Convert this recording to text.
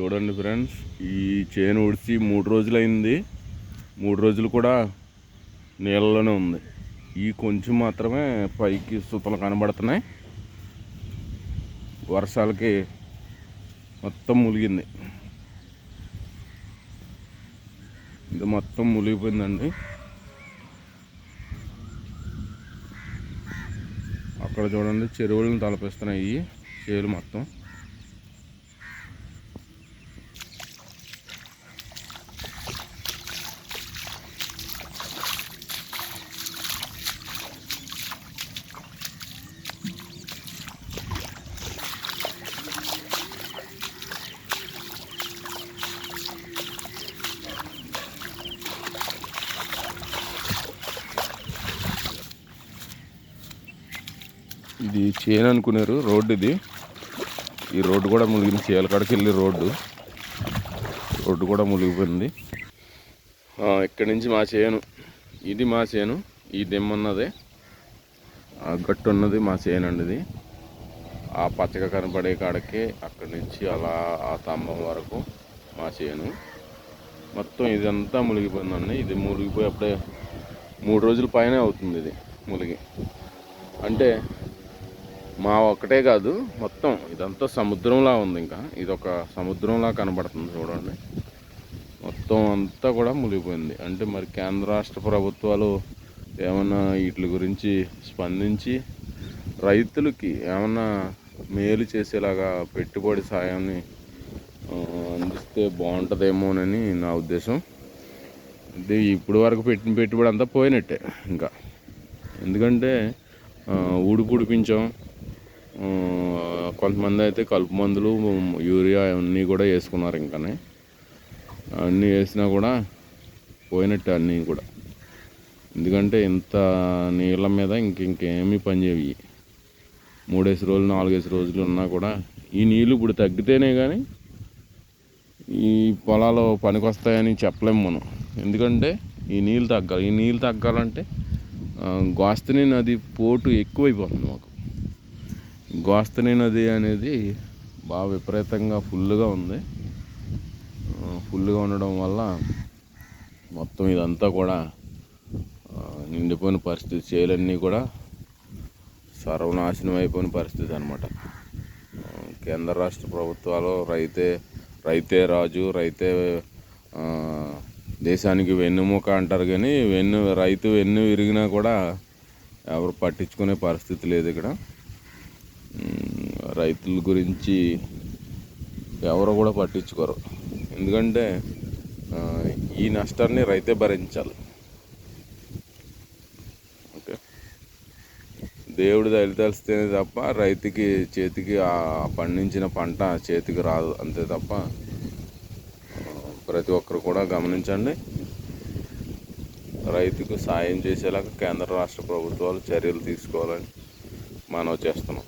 చూడండి ఫ్రెండ్స్ ఈ చేను ఉడిసి మూడు రోజులైంది. మూడు రోజులు కూడా నీళ్ళలోనే ఉంది. ఈ కొంచెం మాత్రమే పైకి సుతలు కనబడుతున్నాయి. వర్షాలకి మొత్తం ములిగింది. ఇది మొత్తం ములిగిపోయిందండి. అక్కడ చూడండి చెరువులను తలపిస్తున్నాయి చేలు మొత్తం. ఇది చేను అనుకున్నారు రోడ్డు ఇది. ఈ రోడ్డు కూడా మునిగింది. చీలకాడకి వెళ్ళి రోడ్డు. రోడ్డు కూడా మునిగిపోయింది. ఇక్కడి నుంచి మా చేను. ఇది మా చేను. ఈ దిమ్మన్నదే ఆ గట్టు ఉన్నది మా చేను అండి ఇది. ఆ పచ్చగా కనపడే కాడకి అక్కడి నుంచి అలా ఆ స్తంభం వరకు మా చేను. మొత్తం ఇదంతా మునిగిపోయిందండి. ఇది మునిగిపోయి అప్పుడే మూడు రోజుల పైన అవుతుంది ఇది మునిగి. అంటే మా ఒక్కటే కాదు మొత్తం ఇదంతా సముద్రంలా ఉంది ఇంకా. ఇది ఒక సముద్రంలా కనబడుతుంది చూడండి. మొత్తం అంతా కూడా మునిగిపోయింది. అంటే మరి కేంద్ర రాష్ట్ర ప్రభుత్వాలు ఏమన్నా వీటి గురించి స్పందించి రైతులకి ఏమన్నా మేలు చేసేలాగా పెట్టుబడి సాయాన్ని అందిస్తే బాగుంటుందేమోనని నా ఉద్దేశం. ఇది ఇప్పుడు వరకు పెట్టిన పెట్టుబడి అంతా పోయినట్టే ఇంకా. ఎందుకంటే ఊడిపుడిపించాం కొంతమంది అయితే కలుపు మందులు యూరియా అన్నీ కూడా వేసుకున్నారు ఇంకానే. అన్నీ వేసినా కూడా పోయినట్టే అన్నీ కూడా. ఎందుకంటే ఇంత నీళ్ళ మీద ఇంక ఇంకేమీ పనిచేయి మూడేసి రోజులు నాలుగేసి రోజులు ఉన్నా కూడా ఈ నీళ్ళు ఇప్పుడు తగ్గితేనే కానీ ఈ పొలాలు పనికొస్తాయని చెప్పలేము మనం. ఎందుకంటే ఈ నీళ్ళు తగ్గాలి. ఈ నీళ్ళు తగ్గాలంటే గోస్తని నది పోటు ఎక్కువైపోతుంది మాకు. గోస్తని నది అనేది బాగా విపరీతంగా ఫుల్గా ఉంది. ఫుల్గా ఉండడం వల్ల మొత్తం ఇదంతా కూడా నిండిపోయిన పరిస్థితి చేలన్నీ కూడా సర్వనాశనం అయిపోయిన పరిస్థితి అనమాట కేంద్ర రాష్ట్ర ప్రభుత్వాలు రైతే రైతే రాజు రైతే దేశానికి వెన్నుముక అంటారు కానీ వెన్ను రైతు వెన్ను విరిగినా కూడా ఎవరు పట్టించుకునే పరిస్థితి లేదు ఇక్కడ. రైతుల గురించి ఎవరు కూడా పట్టించుకోరు. ఎందుకంటే ఈ నష్టాన్ని రైతే భరించాలి. ఓకే. దేవుడు దయలు తప్ప రైతుకి చేతికి ఆ పండించిన పంట చేతికి రాదు అంతే తప్ప ప్రతి ఒక్కరు కూడా గమనించండి. రైతుకు సాయం చేసేలాగా కేంద్ర రాష్ట్ర ప్రభుత్వాలు చర్యలు తీసుకోవాలని మనం చేస్తున్నాం.